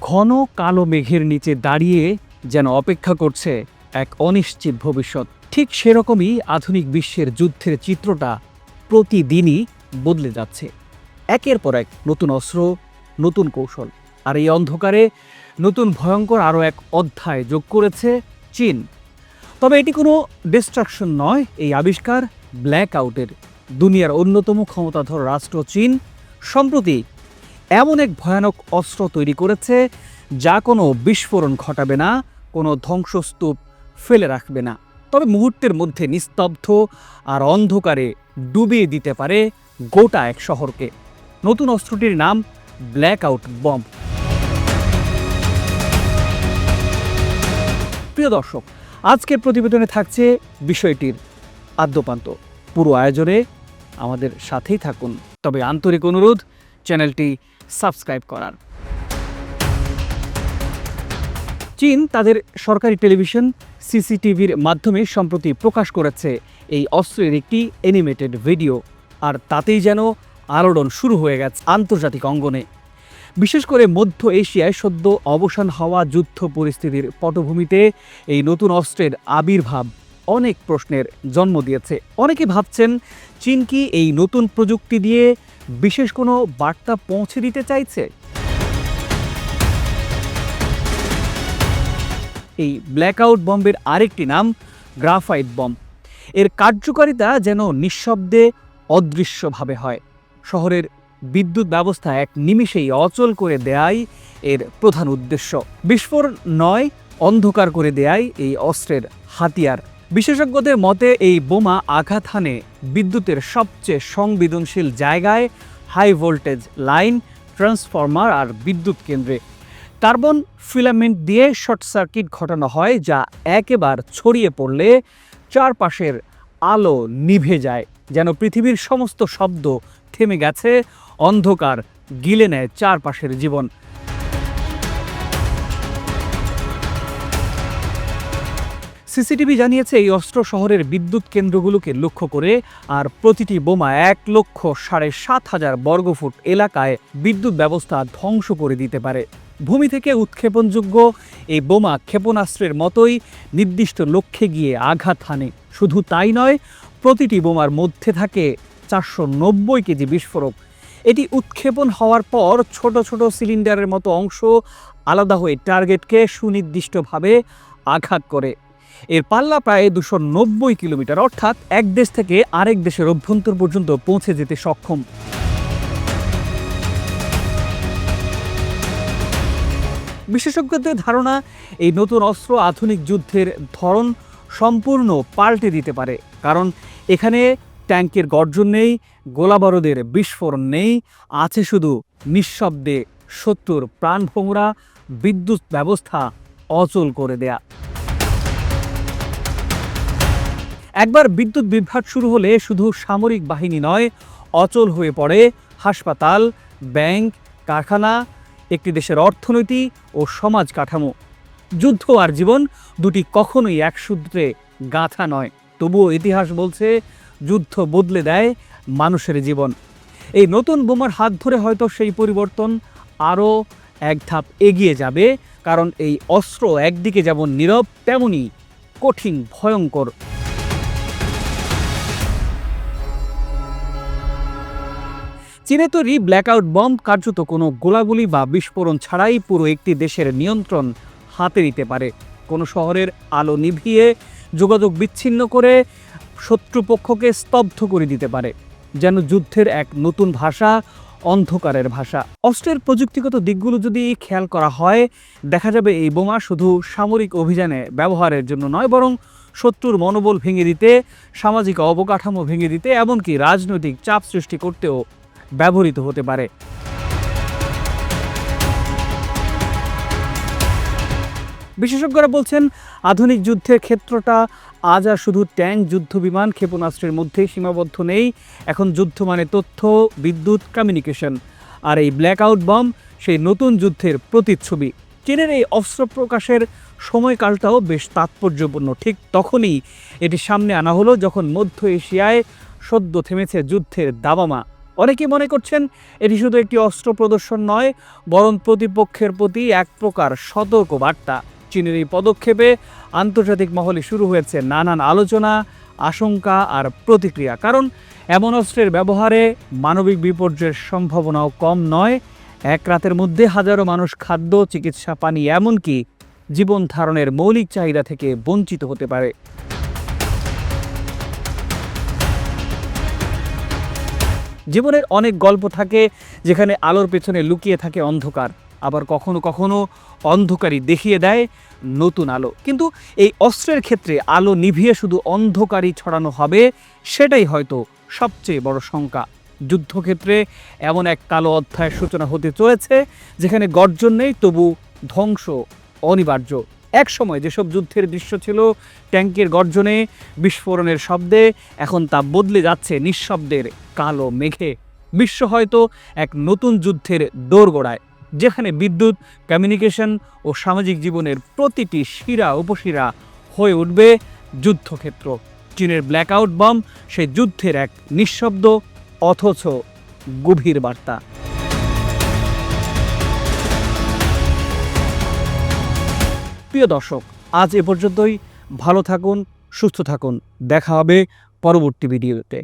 ঘন কালো মেঘের নিচে দাঁড়িয়ে যেন অপেক্ষা করছে এক অনিশ্চিত ভবিষ্যৎ। ঠিক সেরকমই আধুনিক বিশ্বের যুদ্ধের চিত্রটা প্রতিদিনই বদলে যাচ্ছে। একের পর এক নতুন অস্ত্র, নতুন কৌশল, আর এই অন্ধকারে নতুন ভয়ঙ্কর আরও এক অধ্যায় যোগ করেছে চীন। তবে এটি কোনো ডিস্ট্রাকশন নয়, এই আবিষ্কার ব্ল্যাক আউটের। দুনিয়ার অন্যতম ক্ষমতাধর রাষ্ট্র চীন, সম্প্রতি এমন এক ভয়ানক অস্ত্র তৈরি করেছে যা কোনো বিস্ফোরণ ঘটাবে না, কোনো ধ্বংসস্তূপ ফেলে রাখবে না। তবে মুহূর্তের মধ্যে নিস্তব্ধ আর অন্ধকারে ডুবিয়ে দিতে পারে গোটা এক শহরকে। নতুন অস্ত্রটির নাম ব্ল্যাক আউট বম্ব। প্রিয় দর্শক, আজকের প্রতিবেদনে থাকছে বিষয়টির আদ্যপান্ত। পুরো আয়োজনে আমাদের সাথেই থাকুন। তবে আন্তরিক অনুরোধ চ্যানেলটি সাবস্ক্রাইব করার। চীন তাদের সরকারি টেলিভিশন সিসিটিভির মাধ্যমে সম্প্রতি প্রকাশ করেছে এই অস্ত্রের একটি অ্যানিমেটেড ভিডিও আর তাতেই যেন আলোড়ন শুরু হয়ে গেছে আন্তর্জাতিক অঙ্গনে। বিশেষ করে মধ্য এশিয়ায় সদ্য অবসান হওয়া যুদ্ধ পরিস্থিতির পটভূমিতে এই নতুন অস্ত্রের আবির্ভাব। অনেক প্রশ্নের জন্ম দিয়েছে। অনেকে ভাবছেন, চীন কি এই নতুন প্রযুক্তি দিয়ে বিশেষ কোনো বার্তা পৌঁছে দিতে চাইছে? এই ব্ল্যাকআউট বম্বের আরেকটি নাম গ্রাফাইট বম্ব এর কার্যকারিতা যেন নিঃশব্দে অদৃশ্যভাবে হয়। শহরের বিদ্যুৎ ব্যবস্থা এক নিমিষেই অচল করে দেয়াই এর প্রধান উদ্দেশ্য। বিস্ফোরণ নয়, অন্ধকার করে দেয়াই এই অস্ত্রের হাতিয়ার। বিশেষজ্ঞদের মতে, এই বোমা আঘাত হানে বিদ্যুতের সবচেয়ে সংবেদনশীল জায়গায় হাই ভোল্টেজ লাইন, ট্রান্সফরমার আর বিদ্যুৎ কেন্দ্রে। কার্বন ফিলামেন্ট দিয়ে শর্ট সার্কিট ঘটানো হয়, যা একেবার ছড়িয়ে পড়লে চারপাশের আলো নিভে যায়, যেন পৃথিবীর সমস্ত শব্দ থেমে গেছে, অন্ধকার গিলে নেয় চারপাশের জীবন। সিসিটিভি জানিয়েছে এই অস্ত্র শহরের বিদ্যুৎ কেন্দ্রগুলোকে লক্ষ্য করে, আর প্রতিটি বোমা এক লক্ষ সাড়ে সাত হাজার বর্গফুট এলাকায় বিদ্যুৎ ব্যবস্থা ধ্বংস করে দিতে পারে। ভূমি থেকে উৎক্ষেপণযোগ্য এই বোমা ক্ষেপণাস্ত্রের মতোই নির্দিষ্ট লক্ষ্যে গিয়ে আঘাত হানে। শুধু তাই নয়, প্রতিটি বোমার মধ্যে থাকে চারশো নব্বই কেজি বিস্ফোরক। এটি উৎক্ষেপণ হওয়ার পর ছোট ছোট সিলিন্ডারের মতো অংশ আলাদা হয়ে টার্গেটকে সুনির্দিষ্টভাবে আঘাত করে। এর পাল্লা প্রায় দুশো নব্বই কিলোমিটার, অর্থাৎ এক দেশ থেকে আরেক দেশের অভ্যন্তর পর্যন্ত পৌঁছে যেতে সক্ষম। বিশেষজ্ঞদের ধারণা, এই নতুন অস্ত্র আধুনিক যুদ্ধের ধরন সম্পূর্ণ পাল্টে দিতে পারে, কারণ এখানে ট্যাঙ্কের গর্জন নেই, গোলাবারুদের বিস্ফোরণ নেই, আছে শুধু নিঃশব্দে শত্রুর প্রাণভোমরা, বিদ্যুৎ ব্যবস্থা অচল করে দেয়া। একবার বিদ্যুৎ বিভ্রাট শুরু হলে শুধু সামরিক বাহিনী নয়, অচল হয়ে পড়ে হাসপাতাল, ব্যাংক, কারখানা, একটি দেশের অর্থনীতি ও সমাজ কাঠামো। যুদ্ধ আর জীবন দুটি কখনোই এক সূত্রে গাঁথা নয়। তবুও ইতিহাস বলছে, যুদ্ধ বদলে দেয় মানুষের জীবন। এই নতুন বোমার হাত ধরে হয়তো সেই পরিবর্তন আরও এক ধাপ এগিয়ে যাবে, কারণ এই অস্ত্র একদিকে যেমন নীরব, তেমনি কঠিন, ভয়ঙ্কর। চীনে তৈরি ব্ল্যাকআউট বম্ব কার্যত কোনো গোলাগুলি বা বিস্ফোরণ ছাড়াই পুরো একটি দেশের নিয়ন্ত্রণ হাতে নিতে পারে। কোনো শহরের আলো নিভিয়ে যোগাযোগ বিচ্ছিন্ন করে শত্রুপক্ষকে স্তব্ধ করে দিতে পারে, যেন যুদ্ধের এক নতুন ভাষা অন্ধকারের ভাষা। অস্ত্রের প্রযুক্তিগত দিকগুলো যদি খেয়াল করা হয়, দেখা যাবে এই বোমা শুধু সামরিক অভিযানে ব্যবহারের জন্য নয়, বরং শত্রুর মনোবল ভেঙে দিতে, সামাজিক অবকাঠামো ভেঙে দিতে, এমনকি রাজনৈতিক চাপ সৃষ্টি করতেও ব্যবহৃত হতে পারে। বিশেষজ্ঞরা বলছেন, আধুনিক যুদ্ধের ক্ষেত্রটা আজ আর শুধু ট্যাঙ্ক যুদ্ধ বিমান ক্ষেপণাস্ত্রের মধ্যে সীমাবদ্ধ নেই, এখন যুদ্ধ মানে তথ্য, বিদ্যুৎ কমিউনিকেশন আর এই ব্ল্যাক আউট বম সেই নতুন যুদ্ধের প্রতিচ্ছবি। চীনের এই অস্ত্র প্রকাশের সময়কালটাও বেশ তাৎপর্যপূর্ণ। ঠিক তখনই এটি সামনে আনা হলো যখন মধ্য এশিয়ায় সদ্য থেমেছে যুদ্ধের দাবামা। অনেকে মনে করছেন এটি শুধু একটি অস্ত্র প্রদর্শন নয়, বরং প্রতিপক্ষের প্রতি এক প্রকার সতর্ক বার্তা চীনের এই পদক্ষেপে আন্তর্জাতিক মহলে শুরু হয়েছে নানান আলোচনা, আশঙ্কা আর প্রতিক্রিয়া। কারণ এমন অস্ত্রের ব্যবহারে মানবিক বিপর্যয়ের সম্ভাবনাও কম নয়। এক রাতের মধ্যে হাজারো মানুষ খাদ্য, চিকিৎসা, পানি, এমনকি জীবন ধারণের মৌলিক চাহিদা থেকে বঞ্চিত হতে পারে। জীবনের অনেক গল্প থাকে যেখানে আলোর পেছনে লুকিয়ে থাকে অন্ধকার, আবার কখনো কখনো অন্ধকারই দেখিয়ে দেয় নতুন আলো। কিন্তু এই অস্ত্রের ক্ষেত্রে আলো নিভিয়ে শুধু অন্ধকারই ছড়ানো হবে, সেটাই হয়তো সবচেয়ে বড় শঙ্কা। যুদ্ধক্ষেত্রে এমন এক কালো অধ্যায়ের সূচনা হতে চলেছে, যেখানে গর্জন নেই তবু ধ্বংস অনিবার্য। এক সময় যেসব যুদ্ধের দৃশ্য ছিল ট্যাঙ্কের গর্জনে, বিস্ফোরণের শব্দে, এখন তা বদলে যাচ্ছে নিঃশব্দের কালো মেঘে। বিশ্ব হয়তো এক নতুন যুদ্ধের দোরগোড়ায়, যেখানে বিদ্যুৎ কমিউনিকেশন ও সামাজিক জীবনের প্রতিটি শিরা উপশিরা হয়ে উঠবে যুদ্ধক্ষেত্র। চীনের ব্ল্যাকআউট বম সেই যুদ্ধের এক নিঃশব্দ, অথচ গভীর বার্তা। প্রিয় দর্শক আজ এ পর্যন্তই। ভালো থাকুন সুস্থ থাকুন। দেখা হবে পরবর্তী ভিডিওতে।